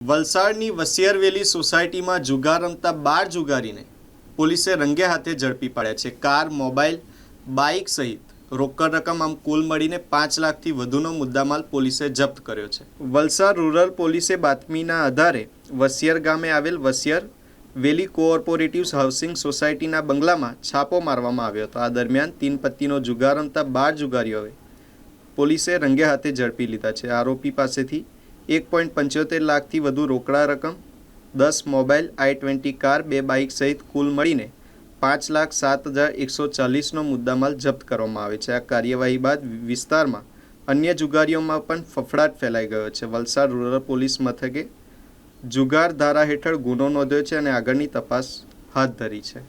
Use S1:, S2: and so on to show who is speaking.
S1: વલસાડની વસિયરવેલી સોસાયટીમાં જુગાર રમતા બાર જુગારીને પોલીસે રંગે હાથે ઝડપી પાડ્યા છે. કાર, મોબાઈલ બાઇક સહિત રોકડ રકમ આમ કુલ મળીને પાંચ લાખથી વધુનો મુદ્દામાલ પોલીસે જપ્ત કર્યો છે. વલસાડ રૂરલ પોલીસે બાતમીના આધારે વસિયર ગામે આવેલ વસિયર વેલી કોઓપરેટિવ હાઉસિંગ સોસાયટીના બંગલામાં છાપો મારવામાં આવ્યો હતો. આ દરમિયાન તીન પત્તીનો જુગાર રમતા બાર જુગારીઓએ પોલીસે રંગે હાથે ઝડપી લીધા છે. આરોપી પાસેથી એક પોઈન્ટ પંચોતેર લાખથી વધુ રોકડા રકમ, દસ મોબાઈલ આઈ ટ્વેન્ટી કાર, બે બાઇક સહિત કુલ મળીને પાંચ લાખ સાત હજાર એકસો ચાલીસનો મુદ્દામાલ જપ્ત કરવામાં આવે છે. આ કાર્યવાહી બાદ વિસ્તારમાં અન્ય જુગારીઓમાં પણ ફફડાટ ફેલાઈ ગયો છે. વલસાડ રૂરલ પોલીસ મથકે જુગાર ધારા હેઠળ ગુનો નોંધ્યો છે અને આગળની તપાસ હાથ ધરી છે.